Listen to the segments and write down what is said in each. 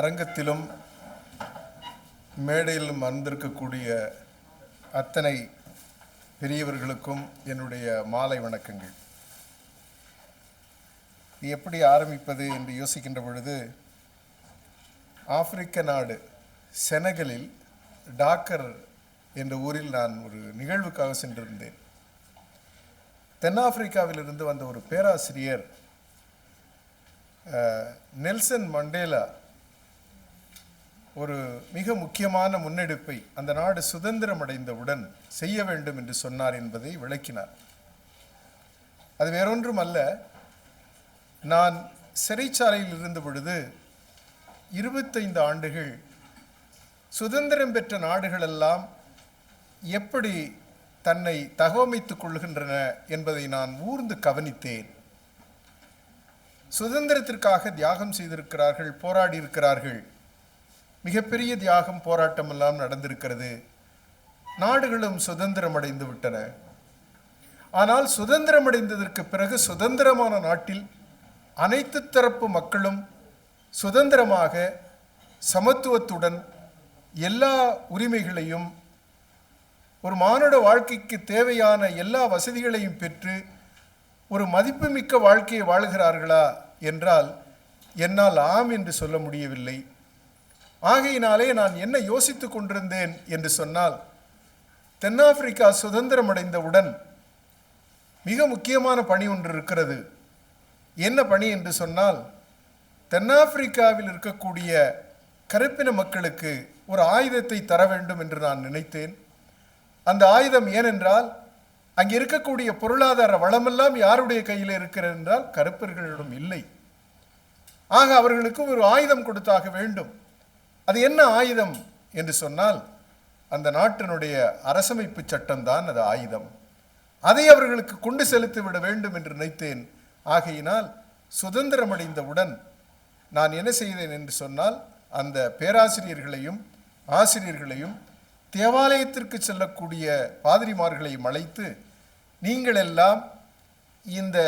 அரங்கத்திலும் மேடையிலும் அமர்ந்திருக்கக்கூடிய அத்தனை பெரியவர்களுக்கும் என்னுடைய மாலை வணக்கங்கள். எப்படி ஆரம்பிப்பது என்று யோசிக்கின்ற பொழுது ஆப்பிரிக்க நாடு செனகலில் டாக்கர் என்ற ஊரில் நான் ஒரு நிகழ்வுக்காக சென்றிருந்தேன். தென்னாப்பிரிக்காவிலிருந்து வந்த ஒரு பேராசிரியர் நெல்சன் மண்டேலா ஒரு மிக முக்கியமான முன்னெடுப்பை அந்த நாடு சுதந்திரம் அடைந்தவுடன் செய்ய வேண்டும் என்று சொன்னார் என்பதை விளக்கினார். அது வேறொன்றும் அல்ல நான் சிறைச்சாலையில் இருந்த பொழுது இருபத்தைந்து ஆண்டுகள் சுதந்திரம் பெற்ற நாடுகளெல்லாம் எப்படி தன்னை தகவமைத்துக் கொள்கின்றன என்பதை நான் ஊர்ந்து கவனித்தேன். சுதந்திரத்திற்காக தியாகம் செய்திருக்கிறார்கள் போராடி இருக்கிறார்கள் மிகப்பெரிய தியாகம் போராட்டம் எல்லாம் நடந்திருக்கிறது. நாடுகளும் சுதந்திரம் அடைந்து விட்டன. ஆனால் சுதந்திரம் அடைந்ததற்கு பிறகு சுதந்திரமான நாட்டில் அனைத்து தரப்பு மக்களும் சுதந்திரமாக சமத்துவத்துடன் எல்லா உரிமைகளையும் ஒரு மானுட வாழ்க்கைக்கு தேவையான எல்லா வசதிகளையும் பெற்று ஒரு மதிப்புமிக்க வாழ்க்கையை வாழ்கிறார்களா என்றால் என்னால் ஆம் என்று சொல்ல முடியவில்லை. ஆகையினாலே நான் என்ன யோசித்துக் கொண்டிருந்தேன் என்று சொன்னால் தென்னாப்பிரிக்கா சுதந்திரம் அடைந்தவுடன் மிக முக்கியமான பணி ஒன்று இருக்கிறது. என்ன பணி என்று சொன்னால் தென்னாப்பிரிக்காவில் இருக்கக்கூடிய கருப்பின மக்களுக்கு ஒரு ஆயுதத்தை தர வேண்டும் என்று நான் நினைத்தேன். அந்த ஆயுதம் ஏனென்றால் அங்கே இருக்கக்கூடிய பொருளாதார வளமெல்லாம் யாருடைய கையில் இருக்கிறது என்றால் கருப்பர்களிடம் இல்லை. ஆக அவர்களுக்கு ஒரு ஆயுதம் கொடுத்தாக வேண்டும். அது என்ன ஆயுதம் என்று சொன்னால் அந்த நாட்டினுடைய அரசமைப்பு சட்டம்தான் அது ஆயுதம். அதை அவர்களுக்கு கொண்டு செலுத்தி விட வேண்டும் என்று நினைத்தேன். ஆகையினால் சுதந்திரம் அடைந்தவுடன் நான் என்ன செய்தேன் என்று சொன்னால் அந்த பேராசிரியர்களையும் ஆசிரியர்களையும் தேவாலயத்திற்கு செல்லக்கூடிய பாதிரிமார்களையும் அழைத்து நீங்கள் எல்லாம் இந்த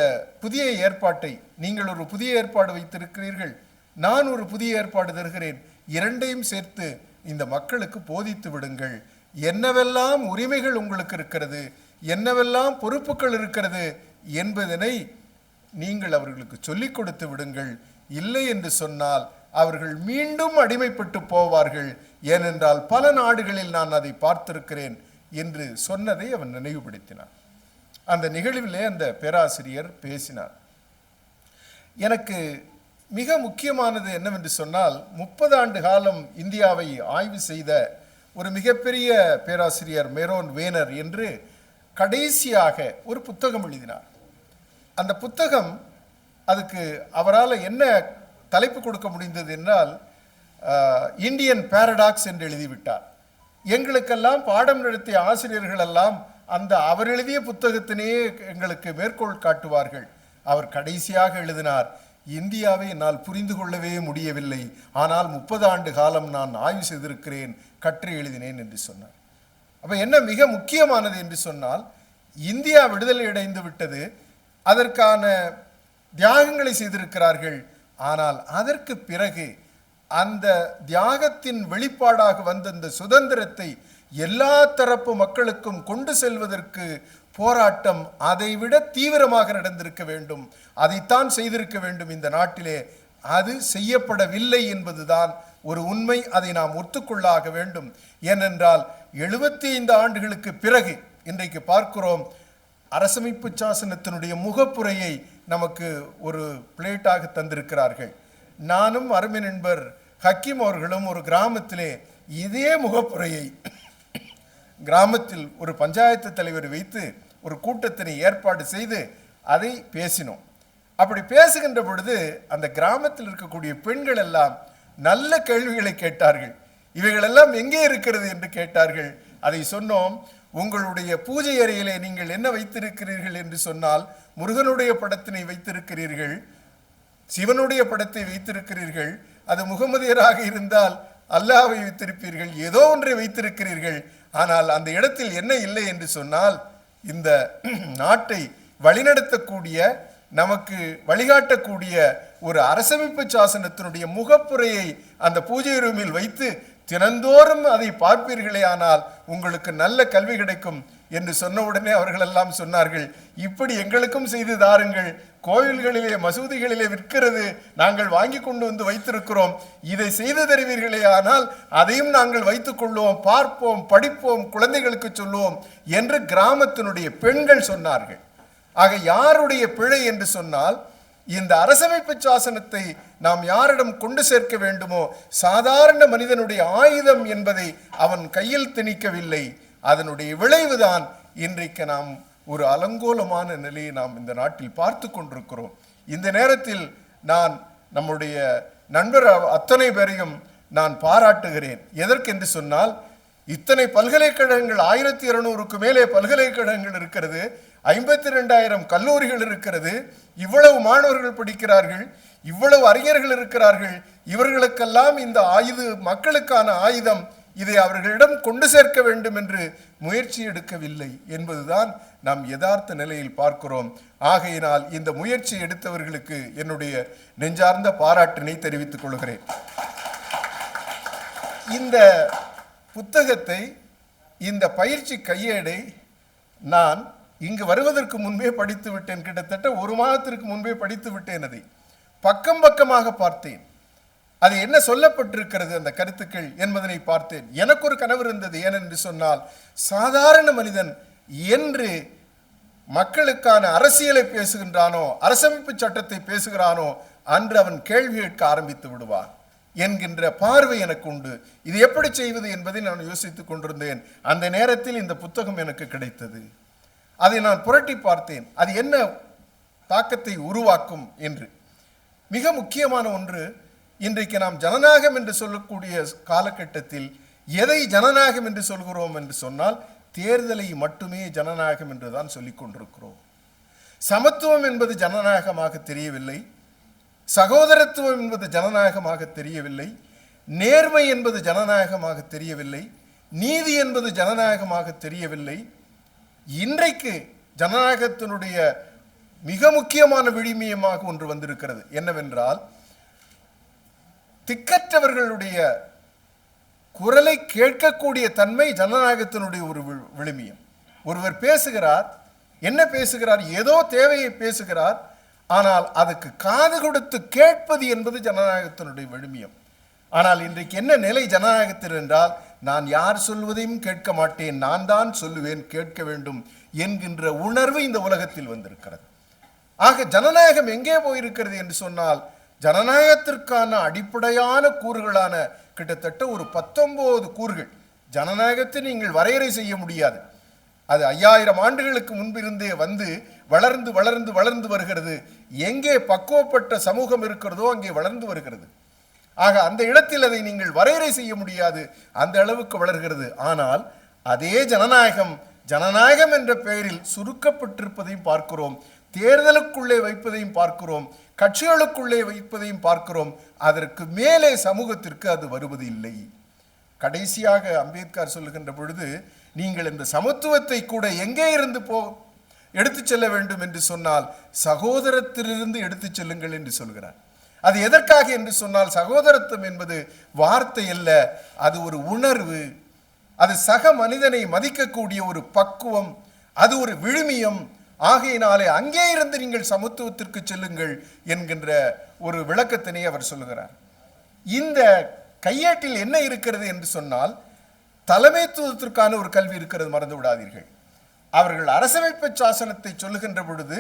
புதிய ஏற்பாட்டை நீங்கள் ஒரு புதிய ஏற்பாடு வைத்திருக்கிறீர்கள். நான் ஒரு புதிய ஏற்பாடு தருகிறேன். இரண்டையும் சேர்த்து இந்த மக்களுக்கு போதித்து விடுங்கள். என்னவெல்லாம் உரிமைகள் உங்களுக்கு இருக்கிறது என்னவெல்லாம் பொறுப்புகள் இருக்கிறது என்பதனை நீங்கள் அவர்களுக்கு சொல்லிக் கொடுத்து விடுங்கள். இல்லை என்று சொன்னால் அவர்கள் மீண்டும் அடிமைப்பட்டு போவார்கள். ஏனென்றால் பல நாடுகளில் நான் அதை பார்த்திருக்கிறேன் என்று சொன்னதை அவன் நினைவுபடுத்தினான். அந்த நிகழ்விலே அந்த பேராசிரியர் பேசினார். எனக்கு மிக முக்கியமானது என்னவென்று சொன்னால் முப்பது ஆண்டு காலம் இந்தியாவை ஆய்வு செய்த ஒரு மிகப்பெரிய பேராசிரியர் மெரோன் வேனர் என்று கடைசியாக ஒரு புத்தகம் எழுதினார். அந்த புத்தகம் அதுக்கு அவரால் என்ன தலைப்பு கொடுக்க முடிந்தது என்றால் இந்தியன் பாரடாக்ஸ் என்று எழுதிவிட்டார். எங்களுக்கெல்லாம் பாடம் நடத்திய ஆசிரியர்களெல்லாம் அந்த அவர் எழுதிய புத்தகத்தினையே எங்களுக்கு மேற்கோள் காட்டுவார்கள். அவர் கடைசியாக எழுதினார் இந்தியாவை என்னால் புரிந்து கொள்ளவே முடியவில்லை. ஆனால் முப்பது ஆண்டு காலம் நான் ஆய்வு செய்திருக்கிறேன் கற்று எழுதினேன் என்று சொன்னார். அப்போ என்ன மிக முக்கியமானது என்று சொன்னால் இந்தியா விடுதலை அடைந்து விட்டது அதற்கான தியாகங்களை செய்திருக்கிறார்கள். ஆனால் அதற்கு பிறகு அந்த தியாகத்தின் வெளிப்பாடாக வந்த இந்த சுதந்திரத்தை எல்லா தரப்பு மக்களுக்கும் கொண்டு செல்வதற்கு போராட்டம் அதைவிட தீவிரமாக நடந்திருக்க வேண்டும். அதைத்தான் செய்திருக்க வேண்டும் இந்த நாட்டிலே. அது செய்யப்படவில்லை என்பதுதான் ஒரு உண்மை. அதை நாம் ஒத்துக்கொள்ளாக வேண்டும். ஏனென்றால் எழுபத்தி ஐந்து ஆண்டுகளுக்கு பிறகு இன்றைக்கு பார்க்கிறோம் அரசமைப்பு சாசனத்தினுடைய முகப்புரையை நமக்கு ஒரு பிளேட்டாக தந்திருக்கிறார்கள். நானும் அருமை நண்பர் ஹக்கீம் அவர்களும் ஒரு கிராமத்திலே இதே முகப்புரையை கிராமத்தில் ஒரு பஞ்சாயத்து தலைவர் வைத்து ஒரு கூட்டத்தினை ஏற்பாடு செய்து அதை பேசினோம். அப்படி பேசுகின்ற பொழுது அந்த கிராமத்தில் இருக்கக்கூடிய பெண்கள் எல்லாம் நல்ல கேள்விகளை கேட்டார்கள். இவைகளெல்லாம் எங்கே இருக்கிறது என்று கேட்டார்கள். அதை சொன்னோம் உங்களுடைய பூஜை அறையிலே நீங்கள் என்ன வைத்திருக்கிறீர்கள்? என்று சொன்னால் முருகனுடைய படத்தினை வைத்திருக்கிறீர்கள் சிவனுடைய படத்தை வைத்திருக்கிறீர்கள் அது முகமதியராக இருந்தால் அல்லாவை வைத்திருப்பீர்கள் ஏதோ ஒன்றை வைத்திருக்கிறீர்கள். ஆனால் அந்த இடத்தில் என்ன இல்லை என்று சொன்னால் இந்த நாட்டை வழிநடத்தக்கூடிய நமக்கு வழிகாட்டக்கூடிய ஒரு அரசமைப்பு சாசனத்தினுடைய முகப்புரையை அந்த பூஜை ரூமில் வைத்து தினந்தோறும் அதை பார்ப்பீர்களே ஆனால் உங்களுக்கு நல்ல கல்வி கிடைக்கும். என்று சொன்ன உடனே அவர்கள் எல்லாம் சொன்னார்கள் இப்படி எங்களுக்கும் செய்து தாருங்கள். கோயில்களிலே மசூதிகளிலே விற்கிறது நாங்கள் வாங்கி கொண்டு வந்து வைத்திருக்கிறோம். இதை செய்து தருவீர்களே ஆனால் அதையும் நாங்கள் வைத்துக் கொள்வோம் பார்ப்போம் படிப்போம் குழந்தைகளுக்கு சொல்லுவோம் என்று கிராமத்தினுடைய பெண்கள் சொன்னார்கள். ஆக யாருடைய பிழை என்று சொன்னால் இந்த அரசமைப்பு சாசனத்தை நாம் யாரிடம் கொண்டு சேர்க்க வேண்டுமோ சாதாரண மனிதனுடைய ஆயுதம் என்பதை அவன் கையில் திணிக்கவில்லை. அதனுடைய விளைவுதான் இன்றைக்கு நாம் ஒரு அலங்கோலமான நிலையை நாம் இந்த நாட்டில் பார்த்து கொண்டிருக்கிறோம். இந்த நேரத்தில் நான் நம்முடைய நண்பர் அத்தனை பேரையும் நான் பாராட்டுகிறேன். எதற்கென்று சொன்னால் இத்தனை பல்கலைக்கழகங்கள் ஆயிரத்தி இருநூறுக்கு மேலே பல்கலைக்கழகங்கள் இருக்கிறது ஐம்பத்தி ரெண்டாயிரம் கல்லூரிகள் இருக்கிறது இவ்வளவு மாணவர்கள் படிக்கிறார்கள் இவ்வளவு அறிஞர்கள் இருக்கிறார்கள் இவர்களுக்கெல்லாம் இந்த ஆயுத மக்களுக்கான ஆயுதம் இதை அவர்களிடம் கொண்டு சேர்க்க வேண்டும் என்று முயற்சி எடுக்கவில்லை என்பதுதான் நாம் யதார்த்த நிலையில் பார்க்கிறோம். ஆகையினால் இந்த முயற்சி எடுத்தவர்களுக்கு என்னுடைய நெஞ்சார்ந்த பாராட்டினை தெரிவித்துக் கொள்கிறேன். இந்த புத்தகத்தை இந்த பயிற்சி கையேடை நான் இங்கு வருவதற்கு முன்பே படித்து விட்டேன் கிட்டத்தட்ட ஒரு மாதத்திற்கு முன்பே படித்து விட்டேன் அதை. பக்கம் பக்கமாக பார்த்தேன். அது என்ன சொல்லப்பட்டிருக்கிறது அந்த கருத்துக்கள் என்பதனை பார்த்தேன். எனக்கு ஒரு கனவு இருந்தது. ஏனென்று சொன்னால் சாதாரண மனிதன் என்று மக்களுக்கான அரசியலை பேசுகின்றானோ அரசமைப்பு சட்டத்தை பேசுகிறானோ அன்று அவன் கேள்வி கேட்க ஆரம்பித்து விடுவான் என்கின்ற பார்வை எனக்கு உண்டு. இது எப்படி செய்வது என்பதை நான் யோசித்துக் கொண்டிருந்தேன். அந்த நேரத்தில் இந்த புத்தகம் எனக்கு கிடைத்தது. அதை நான் புரட்டி பார்த்தேன். அது என்ன தாக்கத்தை உருவாக்கும் என்று. மிக முக்கியமான ஒன்று இன்றைக்கு நாம் ஜனநாயகம் என்று சொல்லக்கூடிய காலகட்டத்தில் எதை ஜனநாயகம் என்று சொல்கிறோம் என்று சொன்னால் தேர்தலை மட்டுமே ஜனநாயகம் என்று தான் சொல்லிக் கொண்டிருக்கிறோம். சமத்துவம் என்பது ஜனநாயகமாக தெரியவில்லை. சகோதரத்துவம் என்பது ஜனநாயகமாக தெரியவில்லை. நேர்மை என்பது ஜனநாயகமாக தெரியவில்லை. நீதி என்பது ஜனநாயகமாக தெரியவில்லை. இன்றைக்கு ஜனநாயகத்தினுடைய மிக முக்கியமான விழுமியமாக ஒன்று வந்திருக்கிறது. என்னவென்றால் திக்கற்றவர்களுடைய குரலை கேட்கக்கூடிய தன்மை ஜனநாயகத்தினுடைய ஒரு விழுமியம். ஒருவர் பேசுகிறார் என்ன பேசுகிறார் ஏதோ தேவையை பேசுகிறார் ஆனால் அதுக்கு காது கொடுத்து கேட்பது என்பது ஜனநாயகத்தினுடைய விழுமியம். ஆனால் இன்றைக்கு என்ன நிலை ஜனநாயகத்தில் என்றால் நான் யார் சொல்வதையும் கேட்க மாட்டேன் நான் தான் சொல்லுவேன் கேட்க வேண்டும் என்கின்ற உணர்வு இந்த உலகத்தில் வந்திருக்கிறது. ஆக ஜனநாயகம் எங்கே போயிருக்கிறது என்று சொன்னால் ஜனநாயகத்திற்கான அடிப்படையான கூறுகளான கிட்டத்தட்ட ஒரு பத்தொன்பது கூறுகள். ஜனநாயகத்தை நீங்கள் வரையறை செய்ய முடியாது. அது ஐயாயிரம் ஆண்டுகளுக்கு முன்பிருந்தே வந்து வளர்ந்து வளர்ந்து வளர்ந்து வருகிறது. எங்கே பக்குவப்பட்ட சமூகம் இருக்கிறதோ அங்கே வளர்ந்து வருகிறது. ஆக அந்த இடத்தில் அதை நீங்கள் வரையறை செய்ய முடியாது. அந்த அளவுக்கு வளர்கிறது. ஆனால் அதே ஜனநாயகம் ஜனநாயகம் என்ற பெயரில் சுருக்கப்பட்டிருப்பதையும் பார்க்கிறோம். தேர்தலுக்குள்ளே வைப்பதையும் பார்க்கிறோம். கட்சிகளுக்குள்ளே வைப்பதையும் பார்க்கிறோம். அதற்கு மேலே சமூகத்திற்கு அது வருவது இல்லை. கடைசியாக அம்பேத்கர் சொல்லுகின்ற பொழுது நீங்கள் இந்த சமத்துவத்தை கூட எங்கே இருந்து போ எடுத்துச் செல்ல வேண்டும்? என்று சொன்னால் சகோதரத்திலிருந்து எடுத்துச் செல்லுங்கள் என்று சொல்கிறார். அது எதற்காக என்று சொன்னால் சகோதரத்துவம் என்பது வார்த்தை அல்ல அது ஒரு உணர்வு. அது சக மனிதனை மதிக்கக்கூடிய ஒரு பக்குவம் அது ஒரு விழுமியம். ஆகையினாலே அங்கே இருந்து நீங்கள் சமத்துவத்திற்கு செல்லுங்கள் என்கின்ற ஒரு விளக்கத்தினை அவர் சொல்லுகிறார். இந்த கையேட்டில் என்ன இருக்கிறது என்று சொன்னால் தலைமைத்துவத்திற்கான ஒரு கல்வி இருக்கிறது மறந்து விடாதீர்கள். அவர்கள் அரசமைப்பு சாசனத்தை சொல்லுகின்ற பொழுது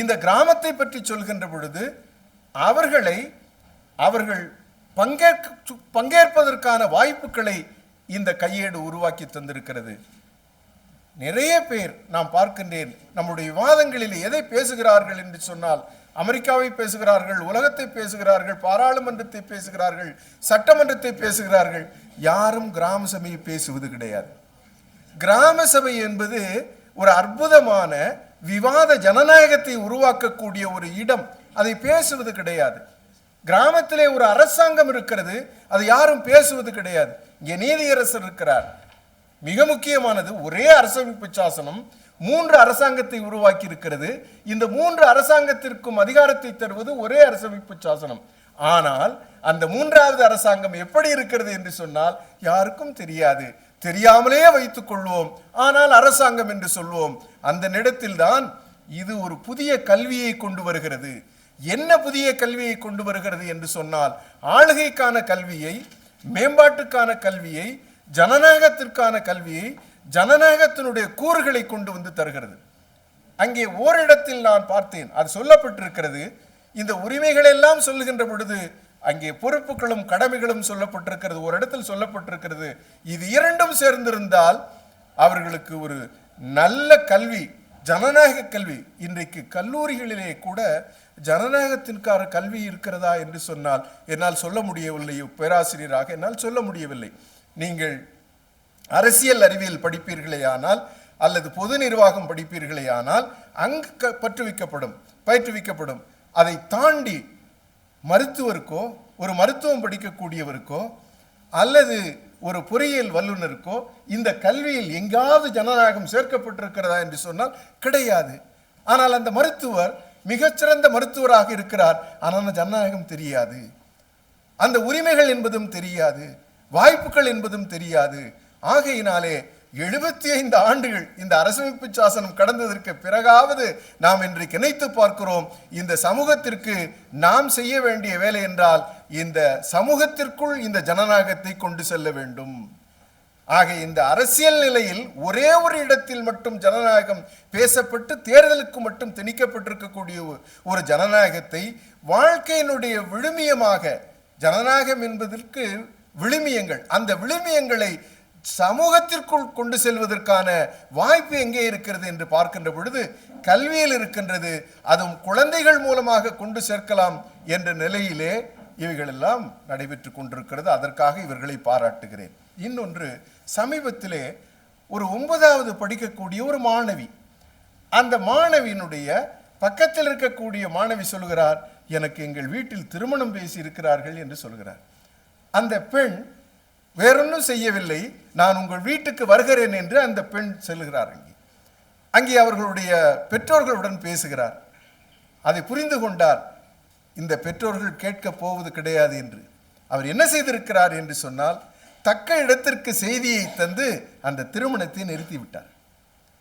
இந்த கிராமத்தை பற்றி சொல்கின்ற பொழுது அவர்களை அவர்கள் பங்கேற்க பங்கேற்பதற்கான வாய்ப்புகளை இந்த கையேடு உருவாக்கி தந்திருக்கிறது. நிறைய பேர் நாம் பார்க்கின்றேன். நம்முடைய விவாதங்களில் எதை பேசுகிறார்கள் என்று சொன்னால் அமெரிக்காவை பேசுகிறார்கள் உலகத்தை பேசுகிறார்கள் பாராளுமன்றத்தை பேசுகிறார்கள் சட்டமன்றத்தை பேசுகிறார்கள். யாரும் கிராம சபையை பேசுவது கிடையாது. கிராம சபை என்பது ஒரு அற்புதமான விவாத ஜனநாயகத்தை உருவாக்கக்கூடிய ஒரு இடம். அதை பேசுவது கிடையாது. கிராமத்திலே ஒரு அரசாங்கம் இருக்கிறது. அது யாரும் பேசுவது கிடையாது. இங்கே நீதியரசர் இருக்கிறார். மிக முக்கியமானது ஒரே அரசமைப்பு சாசனம் மூன்று அரசாங்கத்தை உருவாக்கி இருக்கிறது இந்த மூன்று அரசாங்கத்திற்கும் அதிகாரத்தை தருவது ஒரே அரசமைப்பு சாசனம். ஆனால் அந்த மூன்றாவது அரசாங்கம் எப்படி இருக்கிறது என்று சொன்னால் யாருக்கும் தெரியாது. தெரியாமலே வைத்துக் கொள்வோம். ஆனால் அரசாங்கம் என்று சொல்வோம். அந்த நேரத்தில்தான் இது ஒரு புதிய கல்வியை கொண்டு வருகிறது. என்ன புதிய கல்வியை கொண்டு வருகிறது என்று சொன்னால் ஆளுகைக்கான கல்வியை மேம்பாட்டுக்கான கல்வியை ஜனநாயகத்திற்கான கல்வியை ஜனநாயகத்தினுடைய கூறுகளை கொண்டு வந்து தருகிறது. அங்கே ஓரிடத்தில் நான் பார்த்தேன் அது சொல்லப்பட்டிருக்கிறது. இந்த உரிமைகள் எல்லாம் சொல்லுகின்ற பொழுது அங்கே பொறுப்புகளும் கடமைகளும் சொல்லப்பட்டிருக்கிறது ஒரு இடத்தில் சொல்லப்பட்டிருக்கிறது. இது இரண்டும் சேர்ந்திருந்தால் அவர்களுக்கு ஒரு நல்ல கல்வி ஜனநாயக கல்வி இன்றைக்கு கல்லூரிகளிலே கூட ஜனநாயகத்திற்கான கல்வி இருக்கிறதா என்று சொன்னால் என்னால் சொல்ல முடியவில்லை பேராசிரியராக என்னால் சொல்ல முடியவில்லை. நீங்கள் அரசியல் அறிவியல் படிப்பீர்களேயானால் அல்லது பொது நிர்வாகம் படிப்பீர்களேயானால் அங்கு க- பற்றுவிக்கப்படும் பயிற்றுவிக்கப்படும். அதை தாண்டி மருத்துவருக்கோ ஒரு மருத்துவம் படிக்கக்கூடியவருக்கோ அல்லது ஒரு பொறியியல் வல்லுநருக்கோ இந்த கல்வியில் எங்காவது ஜனநாயகம் சேர்க்கப்பட்டிருக்கிறதா என்று சொன்னால் கிடையாது. ஆனால் அந்த மருத்துவர் மிகச்சிறந்த மருத்துவராக இருக்கிறார். ஆனால் ஜனநாயகம் தெரியாது. அந்த உரிமைகள் என்பதும் தெரியாது. வாய்ப்புகள் என்பதும் தெரியாது. ஆகையினாலே எழுபத்தி ஐந்து ஆண்டுகள் இந்த அரசமைப்பு சாசனம் கடந்ததற்கு பிறகாவது நாம் இன்று நினைத்து பார்க்கிறோம். இந்த சமூகத்திற்கு நாம் செய்ய வேண்டிய வேலை என்றால் இந்த சமூகத்திற்குள் இந்த ஜனநாயகத்தை கொண்டு செல்ல வேண்டும். ஆக இந்த அரசியல் நிலையில் ஒரே ஒரு இடத்தில் மட்டும் ஜனநாயகம் பேசப்பட்டு தேர்தலுக்கு மட்டும் திணிக்கப்பட்டிருக்கக்கூடிய ஒரு ஜனநாயகத்தை வாழ்க்கையினுடைய விழுமியமாக ஜனநாயகம் என்பதற்கு விழுமியங்கள். அந்த விழுமியங்களை சமூகத்திற்குள் கொண்டு செல்வதற்கான வாய்ப்பு எங்கே இருக்கிறது என்று பார்க்கின்ற பொழுது கல்வியில் இருக்கின்றது. அதுவும் குழந்தைகள் மூலமாக கொண்டு சேர்க்கலாம் என்ற நிலையிலே இவைகளெல்லாம் நடைபெற்று கொண்டிருக்கிறது. அதற்காக இவர்களை பாராட்டுகிறேன். இன்னொன்று சமீபத்திலே ஒரு ஒன்பதாவது படிக்கக்கூடிய ஒரு மாணவி அந்த மாணவியினுடைய பக்கத்தில் இருக்கக்கூடிய மாணவி சொல்கிறார் எனக்கு எங்கள் வீட்டில் திருமணம் பேசி இருக்கிறார்கள் என்று சொல்கிறார். அந்த பெண் வேறொன்றும் செய்யவில்லை. நான் உங்கள் வீட்டுக்கு வருகிறேன் என்று அந்த பெண் செல்கிறார் அங்கே. அங்கே அவர்களுடைய பெற்றோர்களுடன் பேசுகிறார். அதை புரிந்து கொண்டார். இந்த பெற்றோர்கள் கேட்கப் போவது கிடையாது என்று. அவர் என்ன செய்திருக்கிறார் என்று சொன்னால் தக்க இடத்திற்கு செய்தியை தந்து அந்த திருமணத்தை நிறுத்திவிட்டார்.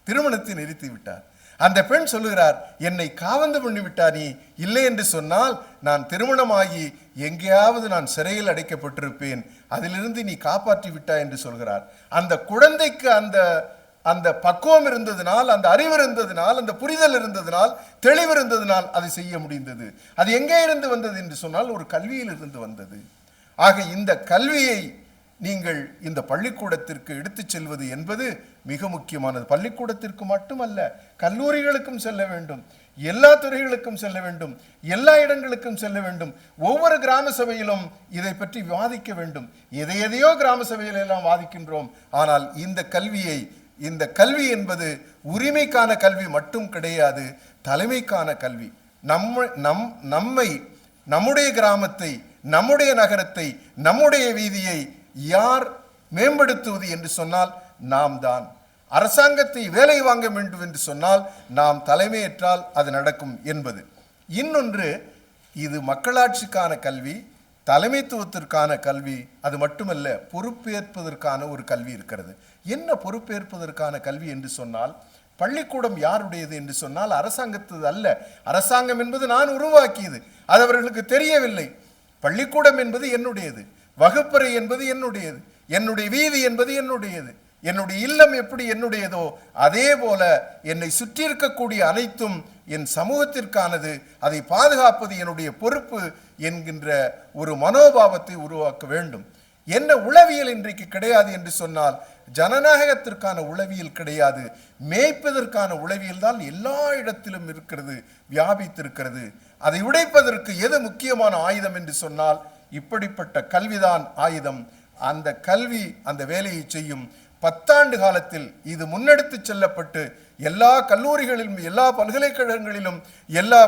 திருமணத்தை நிறுத்திவிட்டார். அந்த பெண் சொல்லுகிறார் என்னை காவந்து பண்ணி நீ? இல்லை என்று சொன்னால் நான் திருமணமாகி எங்கேயாவது நான் சிறையில் அடைக்கப்பட்டிருப்பேன். அதிலிருந்து நீ காப்பாற்றி விட்டாய் என்று சொல்கிறார். அந்த குழந்தைக்கு அந்த அந்த பக்குவம் இருந்ததினால் அந்த அறிவு இருந்ததினால் அந்த புரிதல் இருந்ததினால் தெளிவு இருந்ததினால் அதை செய்ய முடிந்தது. அது எங்கே இருந்து வந்தது என்று சொன்னால் ஒரு கல்வியில் இருந்து வந்தது. ஆக இந்த கல்வியை நீங்கள் இந்த பள்ளிக்கூடத்திற்கு எடுத்துச் செல்வது என்பது மிக முக்கியமானது. பள்ளிக்கூடத்திற்கு மட்டுமல்ல கல்லூரிகளுக்கும் செல்ல வேண்டும் எல்லா துறைகளுக்கும் செல்ல வேண்டும் எல்லா இடங்களுக்கும் செல்ல வேண்டும். ஒவ்வொரு கிராம சபையிலும் இதை பற்றி விவாதிக்க வேண்டும். எதை எதையோ கிராம சபையில் எல்லாம் வாதிக்கின்றோம். ஆனால் இந்த கல்வியை இந்த கல்வி என்பது உரிமைக்கான கல்வி மட்டும் கிடையாது தலைமைக்கான கல்வி. நம்ம நம் நம்மை நம்முடைய கிராமத்தை நம்முடைய நகரத்தை நம்முடைய வீதியை யார் மேம்படுத்துவது என்று சொன்னால் நாம் தான் அரசாங்கத்தை வேலை வாங்க வேண்டும் என்று சொன்னால் நாம் தலைமையேற்றால் அது நடக்கும் என்பது. இன்னொன்று இது மக்களாட்சிக்கான கல்வி தலைமைத்துவத்திற்கான கல்வி அது மட்டுமல்ல பொறுப்பேற்பதற்கான ஒரு கல்வி இருக்கிறது. என்ன பொறுப்பேற்பதற்கான கல்வி என்று சொன்னால் பள்ளிக்கூடம் யாருடையது என்று சொன்னால் அரசாங்கத்தது அல்ல. அரசாங்கம் என்பது நான் உருவாக்கியது அது அவர்களுக்கு தெரியவில்லை. பள்ளிக்கூடம் என்பது என்னுடையது. வகுப்பறை என்பது என்னுடையது என்னுடைய வீதி என்பது என்னுடையது என்னுடைய இல்லம் எப்படி என்னுடையதோ அதே போல என்னை சுற்றி இருக்கக்கூடிய அனைத்தும் என் சமூகத்திற்கானது அதை பாதுகாப்பது என்னுடைய பொறுப்பு என்கின்ற ஒரு மனோபாவத்தை உருவாக்க வேண்டும். என்ன உளவியல் இன்றைக்கு கிடையாது என்று சொன்னால் ஜனநாயகத்திற்கான உளவியல் கிடையாது. மேய்ப்பதற்கான உளவியல் தான் எல்லா இடத்திலும் இருக்கிறது வியாபித்திருக்கிறது. அதை உடைப்பதற்கு எது முக்கியமான ஆயுதம் என்று சொன்னால் இப்படிப்பட்ட கல்விதான் ஆயுதம். அந்த கல்வி அந்த வேலையை செய்யும் பத்தாண்டு காலத்தில் இது முன்னெடுத்து செல்லப்பட்டு எல்லா கல்லூரிகளிலும் எல்லா பல்கலைக்கழகங்களிலும் எல்லா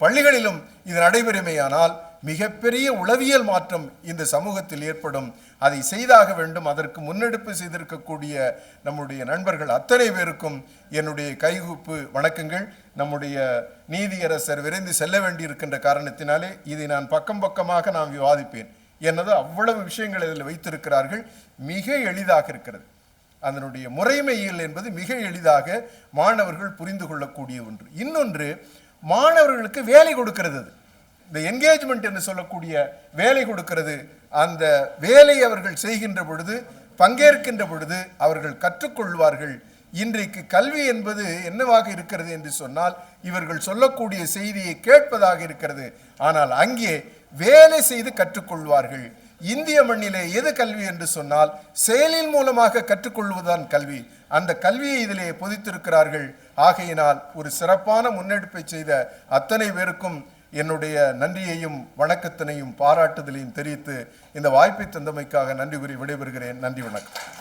பள்ளிகளிலும் இது நடைபெறுமேயானால் மிகப்பெரிய உளவியல் மாற்றம் இந்த சமூகத்தில் ஏற்படும். அதை செய்தாக வேண்டும். அதற்கு முன்னெடுப்பு செய்திருக்கக்கூடிய நம்முடைய நண்பர்கள் அத்தனை பேருக்கும் என்னுடைய கைகூப்பு வணக்கங்கள். நம்முடைய நீதியரசர் விரைந்து செல்ல வேண்டியிருக்கின்ற காரணத்தினாலே இதை நான் பக்கம் பக்கமாக நான் விவாதிப்பேன். என்னது அவ்வளவு விஷயங்கள் இதில் வைத்திருக்கிறார்கள். மிக எளிதாக இருக்கிறது. அதனுடைய முறைமையியல் என்பது மிக எளிதாக மாணவர்கள் புரிந்து கொள்ளக்கூடிய ஒன்று. இன்னொன்று மாணவர்களுக்கு வேலை கொடுக்கிறது அது. இந்த என்கேஜ்மெண்ட் என்று சொல்லக்கூடிய வேலை கொடுக்கிறது அந்த வேலை அவர்கள் செய்கின்ற பொழுது பங்கேற்கின்ற பொழுது அவர்கள் கற்றுக்கொள்வார்கள். இன்றைக்கு கல்வி என்பது என்னவாக இருக்கிறது என்று சொன்னால் இவர்கள் சொல்லக்கூடிய செய்தியை கேட்பதாக இருக்கிறது. ஆனால் அங்கே வேலை செய்து கற்றுக்கொள்வார்கள். இந்திய மண்ணிலே எது கல்வி என்று சொன்னால் செயலின் மூலமாக கற்றுக்கொள்வதுதான் கல்வி. அந்த கல்வியை இதிலே பொதித்திருக்கிறார்கள். ஆகையினால் ஒரு சிறப்பான முன்னெடுப்பை செய்த அத்தனை பேருக்கும் என்னுடைய நன்றியையும் வணக்கத்தினையும் பாராட்டுதலையும் தெரிவித்து இந்த வாய்ப்பை தந்தமைக்காக நன்றி கூறி விடைபெறுகிறேன். நன்றி வணக்கம்.